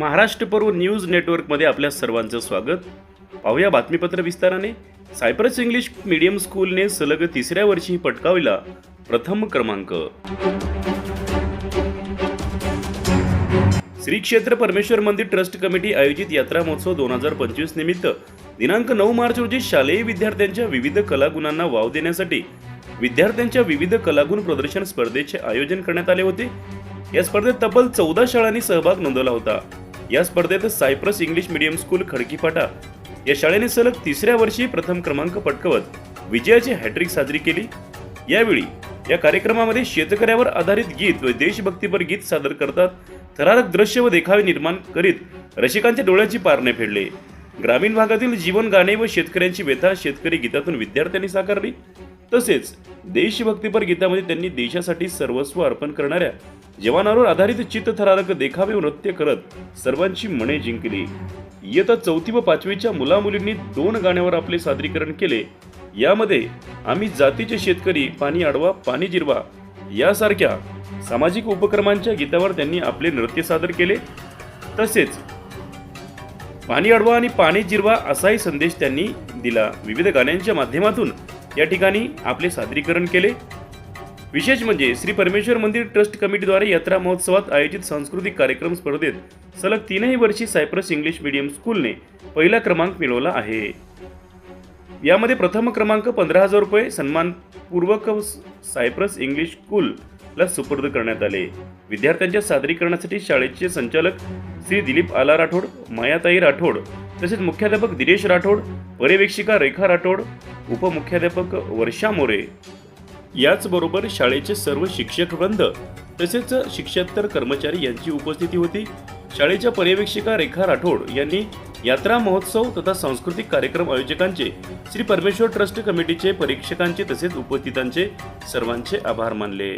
महाराष्ट्र पर्व न्यूज नेटवर्कमध्ये आपल्या सर्वांचं स्वागत. पाहूया बातमीपत्र विस्ताराने. सायप्रस इंग्लिश मीडियम स्कूलने सलग तिसऱ्या वर्षी पटकावला प्रथम क्रमांक. श्री क्षेत्र परमेश्वर मंदिर ट्रस्ट कमिटी आयोजित यात्रा महोत्सव दोन हजार पंचवीस निमित्त दिनांक नऊ मार्च रोजी शालेय विद्यार्थ्यांच्या विविध कलागुणांना वाव देण्यासाठी विद्यार्थ्यांच्या विविध कलागुण प्रदर्शन स्पर्धेचे आयोजन करण्यात आले होते. या स्पर्धेत तब्बल चौदा शाळांनी सहभाग नोंदवला होता. या स्पर्धेत Cypress English medium school Khadkiphata या शाळेने सलग तिसऱ्या वर्षी प्रथम क्रमांक पटकवत विजयाची हॅट्रिक साजरी केली. यावेळी या कार्यक्रमामध्ये शेतकऱ्यावर आधारित गीत व देशभक्तीपर गीत सादर करतात. थरारक दृश्य व देखावे निर्माण करीत रसिकांच्या डोळ्याची पारणे फेडले. ग्रामीण भागातील जीवन गाणे व शेतकऱ्यांची व्यथा शेतकरी गीतातून विद्यार्थ्यांनी साकारली. तसेच देशभक्तीपर गीतामध्ये त्यांनी देशासाठी सर्वस्व अर्पण करणाऱ्या जवानांवर आधारित चित्तथरारक देखावे नृत्य करत सर्वांची मने जिंकली. इयत्ता चौथी व पाचवीच्या मुलामुलींनी दोन गाण्यावर आपले सादरीकरण केले. यामध्ये आम्ही जातीचे शेतकरी पाणी अडवा पाणी जिरवा यासारख्या सामाजिक उपक्रमांच्या गीतावर त्यांनी आपले नृत्य सादर केले. तसेच पाणी अडवा आणि पाणी जिरवा असाही संदेश त्यांनी दिला. विविध गाण्यांच्या माध्यमातून या ठिकाणी आपले सादरीकरण केले. विशेष म्हणजे श्री परमेश्वर मंदिर ट्रस्ट कमिटीद्वारे यात्रा महोत्सवात आयोजित सांस्कृतिक कार्यक्रम स्पर्धेत सलग तीनही वर्षी सायप्रस इंग्लिश मीडियम स्कूलने पहिला क्रमांक मिळवला आहे. यामध्ये प्रथम क्रमांक पंधरा हजार रुपये सन्मानपूर्वक सायप्रस इंग्लिश स्कूलला सुपूर्द करण्यात आले. विद्यार्थ्यांच्या सादरीकरणासाठी शाळेचे संचालक श्री दिलीप आला राठोड मायाताई राठोड तसेच मुख्याध्यापक दिनेश राठोड पर्यवेक्षिका रेखा राठोड उपमुख्याध्यापक वर्षा मोरे. याचबरोबर शाळेचे सर्व शिक्षक वृंद तसेच शिक्षकतर कर्मचारी यांची उपस्थिती होती. शाळेच्या पर्यवेक्षिका रेखा राठोड यांनी यात्रा महोत्सव तथा सांस्कृतिक कार्यक्रम आयोजकांचे श्री परमेश्वर ट्रस्ट कमिटीचे परीक्षकांचे तसेच उपस्थितांचे सर्वांचे आभार मानले.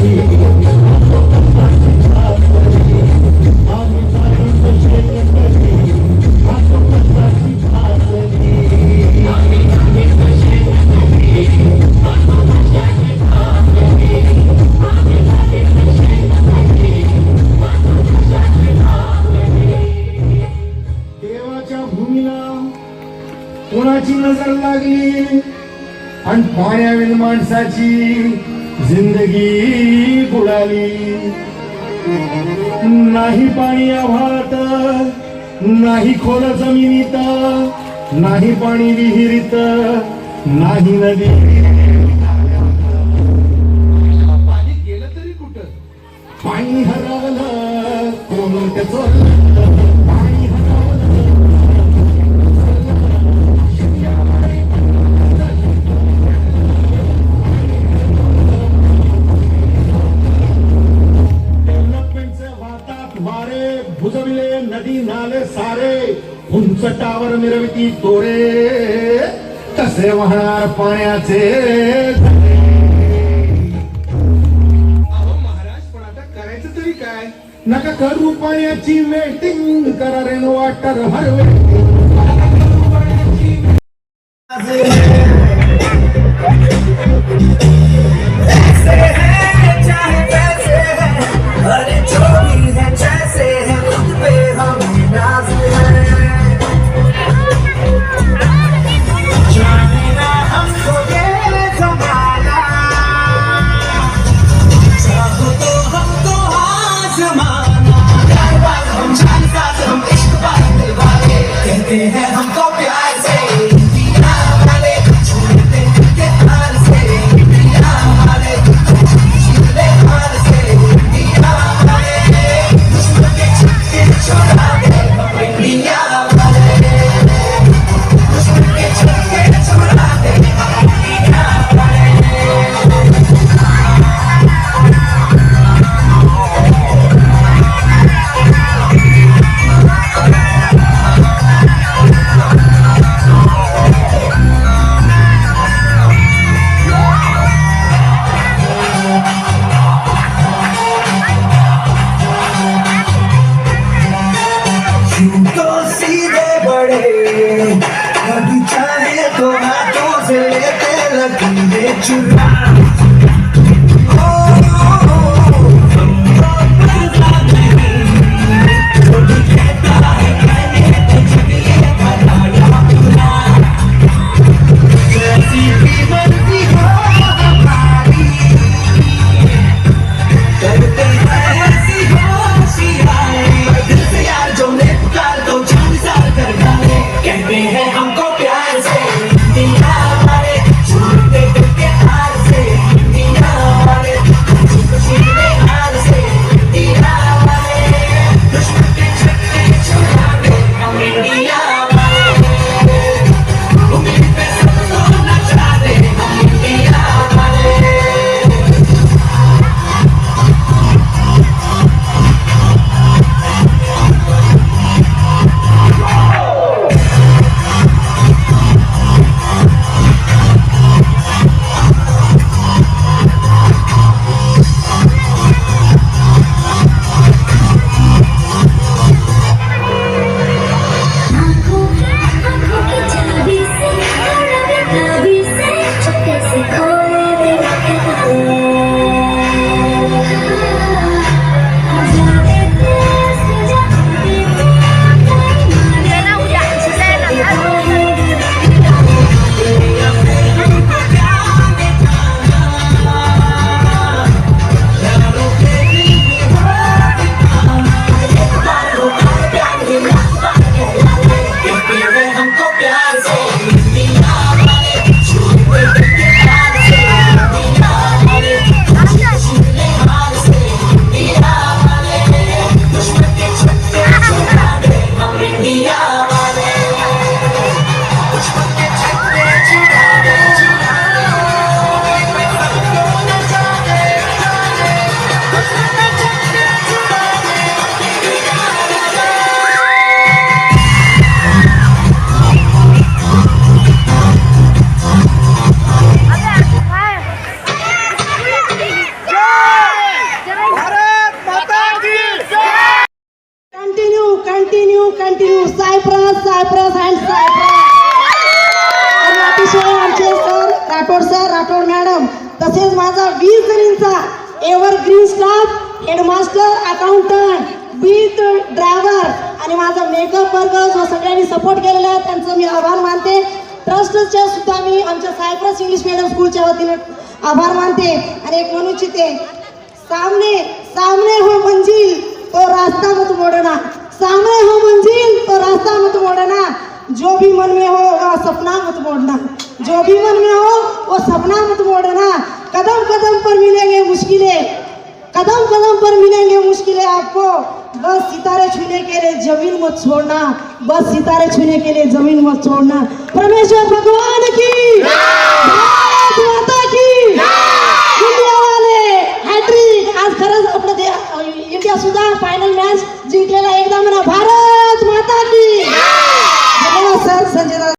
Thank you. माणसाची नजर लागली आणि पाण्याविण माणसाची जिंदगी बुडाली. नाही पाणी आभाळात नाही खोल जमिनीत नाही पाणी विहिरीत नाही नदी. पाणी गेलं तरी कुठं? पाणी हरवलं कोण त्याचं की दोरे कसे वाहणार पाण्याचे नका करू पाण्याची मेटिंग करा रेन वाटर हर वेटिंग अरे you lie. अकाउंटंट ड्रायव्हर आणि माझा मेकअप वर्ग जो सगळ्यांनी सपोर्ट केलेला आहे त्यांचं मी आभार मानते. ट्रस्टच्या सुद्धा मी आमच्या सायप्रस इंग्लिश मिडियम स्कूलच्या वतीने आभार मानते. आणि एक म्हणू इच्छिते सामने सामने हो मंजिल तो रास्ता मत मोड़ना. सामने हो मंजिल तो रास्ता मत मोड़ना. जो भी मन में हो वह सपना मत मोड़ना. जो भी मन में हो वो सपना मत मोड़ना. कदम कदम पर मिलेंगे मुश्किलें कदम कदम पर मिलेंगे मुश्किलें आपको. बस सितारे छूने के लिए जमीन मत छोड़ना बस सितारे छूने के लिए जमीन मत छोड़ना परमेश्वर भगवान की! माता की! इंडिया वाले हॅट्रिक आज खरच आपलं इंडिया सुद्धा फायनल मॅच जिंकलेला एकदा म्हणा भारत माता की! संजय